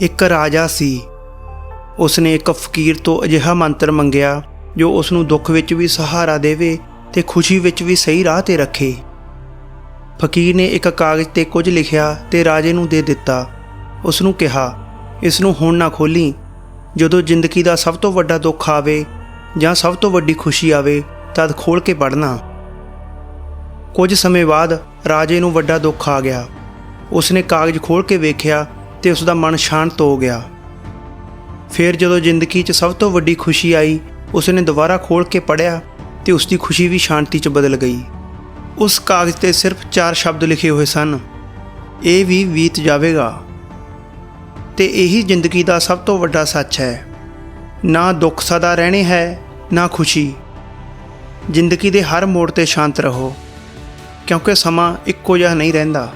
ਇੱਕ ਰਾਜਾ ਸੀ। ਉਸਨੇ ਇੱਕ ਫਕੀਰ ਤੋਂ ਅਜਿਹਾ ਮੰਤਰ ਮੰਗਿਆ, ਜੋ ਉਸ ਨੂੰ ਦੁੱਖ ਵਿੱਚ ਵੀ ਸਹਾਰਾ ਦੇਵੇ ਤੇ ਖੁਸ਼ੀ ਵਿੱਚ ਵੀ ਸਹੀ ਰਾਹ ਤੇ ਰੱਖੇ। ਫਕੀਰ ਨੇ ਇੱਕ ਕਾਗਜ਼ ਤੇ ਕੁਝ ਲਿਖਿਆ ਤੇ ਰਾਜੇ ਨੂੰ ਦੇ ਦਿੱਤਾ। ਉਸ ਨੂੰ ਕਿਹਾ ਇਸ ਨੂੰ ਹੁਣ ਨਾ ਖੋਲੀ। ਜਦੋਂ ਜ਼ਿੰਦਗੀ ਦਾ ਸਭ ਤੋਂ ਵੱਡਾ ਦੁੱਖ ਆਵੇ ਜਾਂ ਸਭ ਤੋਂ ਵੱਡੀ ਖੁਸ਼ੀ ਆਵੇ, ਤਦ ਖੋਲ ਕੇ ਪੜ੍ਹਨਾ। ਕੁਝ ਸਮੇਂ ਬਾਅਦ ਰਾਜੇ ਨੂੰ ਵੱਡਾ ਦੁੱਖ ਆ ਗਿਆ। ਉਸਨੇ ਕਾਗਜ਼ ਖੋਲ ਕੇ ਵੇਖਿਆ ਤੇ ਉਸ ਦਾ ਮਨ ਸ਼ਾਂਤ ਹੋ ਗਿਆ। ਫਿਰ ਜਦੋਂ ਜ਼ਿੰਦਗੀ 'ਚ ਸਭ ਤੋਂ ਵੱਡੀ ਖੁਸ਼ੀ ਆਈ, ਉਸਨੇ ਦੁਬਾਰਾ ਖੋਲ ਕੇ ਪੜ੍ਹਿਆ ਤੇ ਉਸ ਦੀ ਖੁਸ਼ੀ ਵੀ ਸ਼ਾਂਤੀ 'ਚ ਬਦਲ ਗਈ। ਉਸ ਕਾਗਜ਼ ਤੇ ਸਿਰਫ ਚਾਰ ਸ਼ਬਦ ਲਿਖੇ ਹੋਏ ਸਨ, ਇਹ ਵੀ ਬੀਤ ਜਾਵੇਗਾ। ਤੇ ਇਹੀ ਜ਼ਿੰਦਗੀ ਦਾ ਸਭ ਤੋਂ ਵੱਡਾ ਸੱਚ ਹੈ। ਨਾ ਦੁੱਖ ਸਦਾ ਰਹਿਣੇ ਹੈ, ਨਾ ਖੁਸ਼ੀ। ਜ਼ਿੰਦਗੀ ਦੇ ਹਰ ਮੋੜ ਤੇ ਸ਼ਾਂਤ ਰਹੋ, ਕਿਉਂਕਿ ਸਮਾਂ ਇੱਕੋ ਜਿਹਾ ਨਹੀਂ ਰਹਿੰਦਾ।